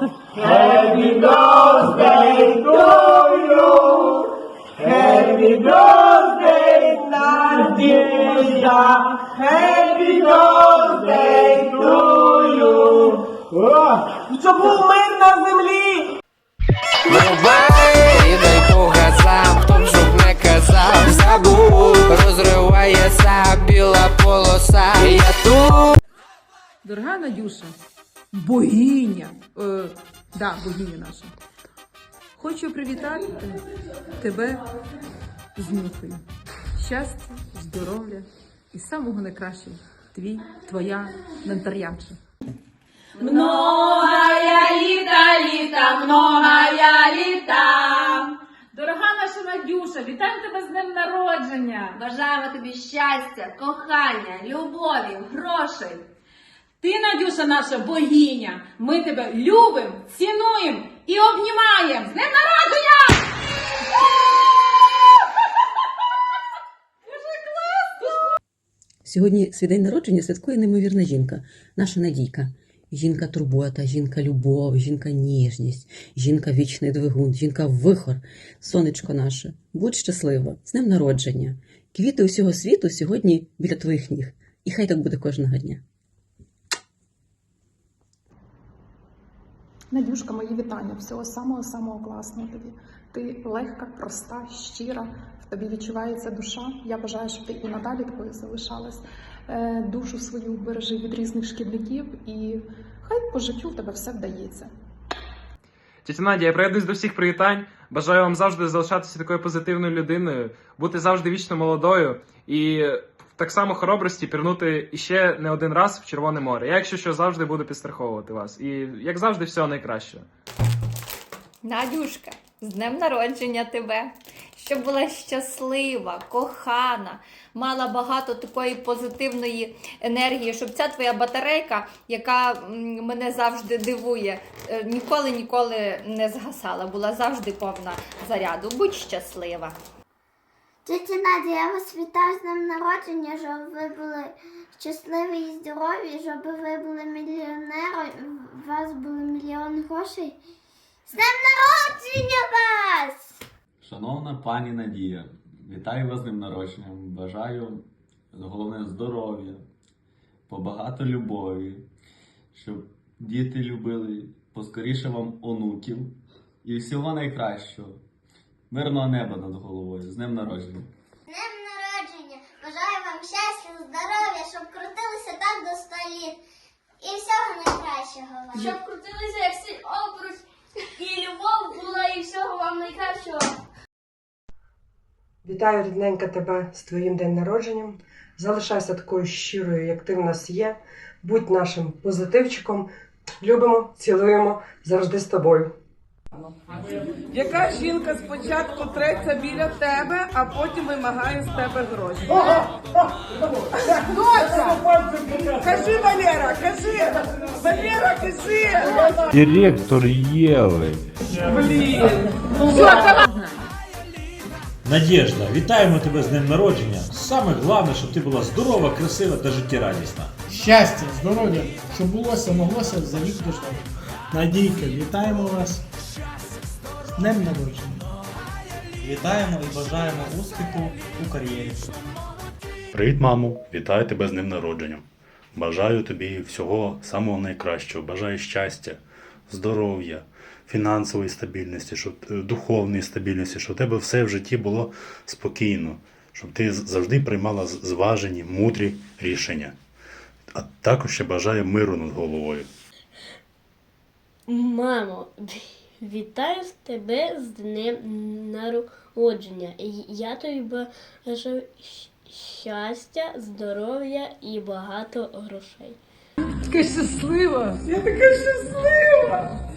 Happy birthday to you. Happy birthday, Надежда. Happy birthday to you. Щоб був мир на землі. І дай Бога сам, хто б щоб не казав, забув, розривається біла полоса, я тут. Дорога Надюша, богиня, е, да, богиня наша. Хочу привітати тебе з нюхою. Щастя, здоров'я і самого найкращого. Твій, твоя Нантар'янша. Многая літа, літа, многая літа. Дорога наша Надюша, вітаємо тебе з днем народження. Бажаємо тобі щастя, кохання, любові, грошей. Ти, Надюша, наша богиня. Ми тебе любимо, цінуємо і обнімаємо. З днем народження! Сьогодні свій день народження святкує неймовірна жінка, наша Надійка. Жінка турбота, жінка любов, жінка ніжність, жінка вічний двигун, жінка вихор, сонечко наше. Будь щаслива, з днем народження. Квіти усього світу сьогодні біля твоїх ніг. І хай так буде кожного дня. Надюшка, мої вітання. Всього самого самого класного тобі. Ти легка, проста, щира. В тобі відчувається душа. Я бажаю, щоб ти і надалі такою залишалась. Е, Душу свою бережи від різних шкідників, і хай по життю в тебе все вдається. Тетя Надя, я приєднуюсь до всіх привітань. Бажаю вам завжди залишатися такою позитивною людиною, бути завжди вічно молодою і так само хоробрості пірнути іще не один раз в Червоне море. Я, якщо що, завжди буду підстраховувати вас. І як завжди, всього найкращого. Надюшка, з днем народження тебе, щоб була щаслива, кохана, мала багато такої позитивної енергії, щоб ця твоя батарейка, яка мене завжди дивує, е, ніколи ніколи не згасала, була завжди повна заряду. Будь щаслива. Тетя Надя, я вас вітаю з днем народження, щоб ви були щасливі і здорові, щоб ви були мільйонером, у вас були мільйон грошей. З днем народження вас! Шановна пані Надія, вітаю вас з днем народження. Бажаю головне здоров'я, побагато любові, щоб діти любили, поскоріше вам онуків і всього найкращого. Мирного неба над головою. З днем народження. З днем народження! Бажаю вам щастя, здоров'я, щоб крутилися так до 100 літ. І всього найкращого вам. Щоб крутилися як всі обруч, і любов була, і всього вам найкращого. Вітаю рідненька тебе з твоїм день народженням. Залишайся такою щирою, як ти в нас є. Будь нашим позитивчиком. Любимо, цілуємо завжди з тобою. Яка жінка спочатку треться біля тебе, а потім вимагає з тебе гроші? Кажи, Валера, кажи! Валера, кажи! Директор Єви. Блін! Все, давай! Надежда, вітаємо тебе з днем народження. Саме головне, щоб ти була здорова, красива та життєрадісна. Щастя, здоров'я, щоб булося, моглося за вік дождати. Надійка, вітаємо вас днем народження. Вітаємо і бажаємо успіху у кар'єрі. Привіт, мамо! Вітаю тебе з днем народження. Бажаю тобі всього самого найкращого. Бажаю щастя, здоров'я, фінансової стабільності, щоб е, духовної стабільності, щоб у тебе все в житті було спокійно, щоб ти завжди приймала зважені, мудрі рішення. А також ще бажаю миру над головою. Мамо, вітаю тебе з днем народження. Я тобі бажаю щастя, здоров'я і багато грошей. Така щаслива! Я така щаслива!